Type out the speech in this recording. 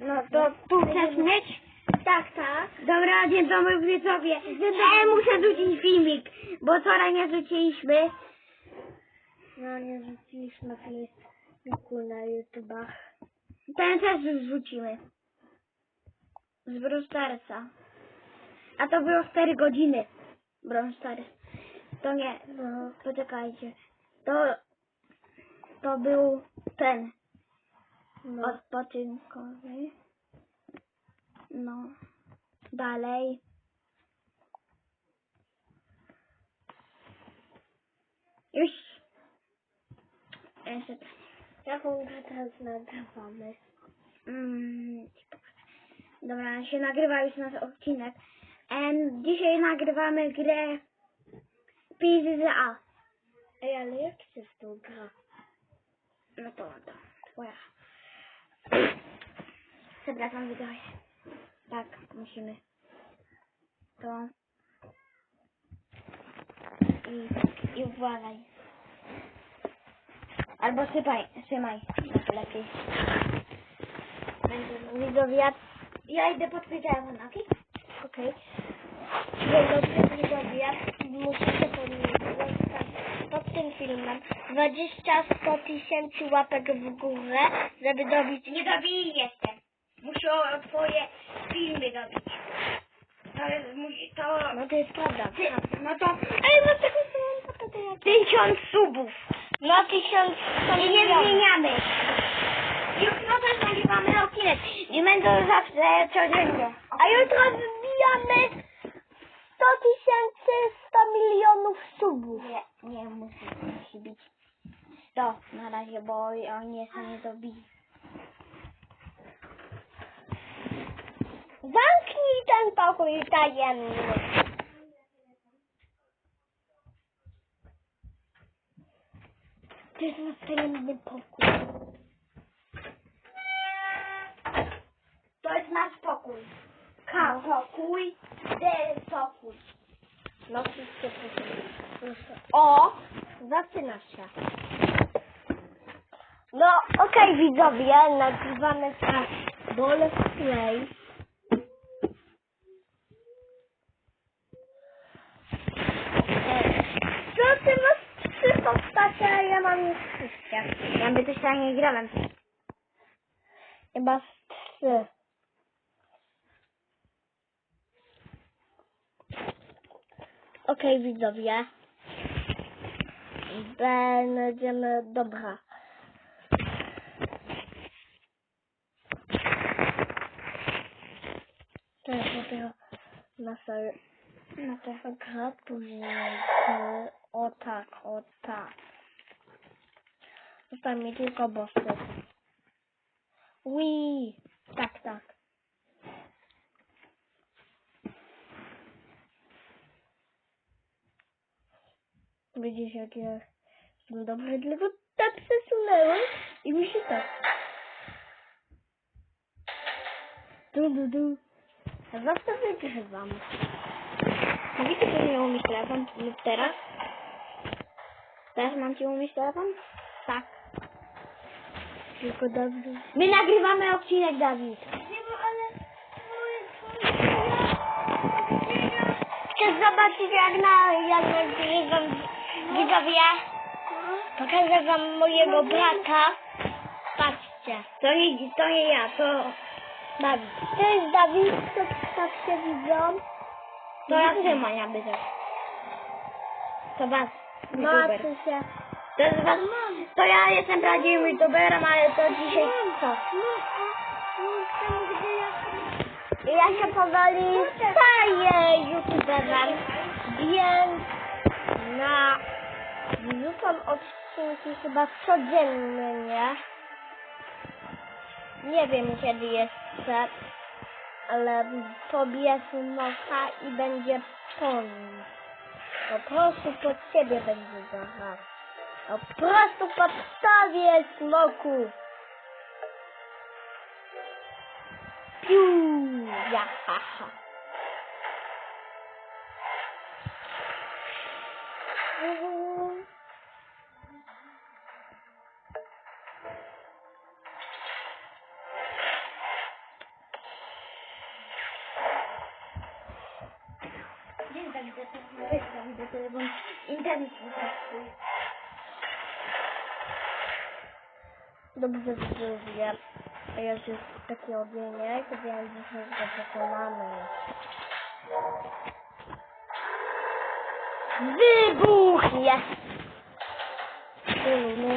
No to tu chcesz mieć? Tak, tak. Dobra, dzień dobry widzowie. E, muszę rzucić filmik, bo wczoraj nie rzuciliśmy. No nie rzuciliśmy filmiku na YouTubach. Ten też już rzucimy. Z Brawl Starsa. A to było 4 godziny. Brawl Stars. To nie, no, poczekajcie. To, to był ten No. odpoczynkowy. No. Dalej. Już. Jeszcze tak. Jaką grę teraz nagrywamy? Mm, dobra, się nagrywa już nasz odcinek. Em, dzisiaj nagrywamy grę Pizza A. Ej, ale jak się z tą gra? No to, to twoja. Przepraszam, widzowie. Tak, musimy. To. I, i uważaj. Albo sypaj, trzymaj. Lepiej. Będzie widzowie, ja, ja idę pod telefon, okej? Okej. Dobry widzowie. Powiedzieć filmem 20-100 tysięcy łapek w górę, żeby dobić... Nie dobili jeszcze. Muszę twoje filmy dobić. To to... No to jest prawda. Ty, no to... Ej, samą foto jak Tysiąc subów. No 1100 I nie zmieniamy. Jutro też nagrywamy odcinek. I będą zawsze codziennie. A jutro wbijamy 100 tysięcy 100 milionów subów. Nie, nie musi, musi być 100 na razie, bo oni jeszcze nie dobili. Zamknij ten pokój tajemny. To jest nasz tajemny pokój. To jest nasz pokój. K pokój, D pokój. No wszystkie pokoje. Proszę. O! Zaczyna się. No okej widzowie, nagrywamy teraz Ball Play. Co ty masz trzy postacie, a ja mam już wszystkie. Ja by też tak nie grałem. Chyba trzy. Okej widzowie. Będziemy, dobra. Jest dopiero nasza, nasza gra, później o tak, o tak. Zostanie tylko bossy. Wii. Tak, tak. Widzisz, jak ja jestem dobry, tylko tak przesunęłem i mi się tak. Du, du, du. Ja zawsze wygrywam. Mówicie, że nie umieć telefon lub teraz? Teraz mam ci umieść telefon? Tak. Tylko dobrze. My nagrywamy odcinek, Dawid. Chcesz zobaczyć jak na jak nagrywam widzowie? Pokażę wam mojego brata. Patrzcie. To nie, to nie ja, to Dawid. To jest Dawid, to tak się widzą. To ja też Mania by też. To was, youtuber. Się. To jest was, to ja jestem prawdziwym youtuberem, ale to dzisiaj co? Ja się powoli staję youtuberem, więc na wrzucam odcinki chyba codziennie, nie? Wiem kiedy jeszcze, ale pobiję nosa i będzie pon. Po prostu pod siebie będzie zaraz. Po prostu podstawię smoku. Piu! Ja, ha, ha. Widzę telefon, widzę telefon, internet wystarczy. Dobrze widzowie. A jak jest taki odcinek, więc dzisiaj go pokonamy. Wybuch! Jest! Ulu, no.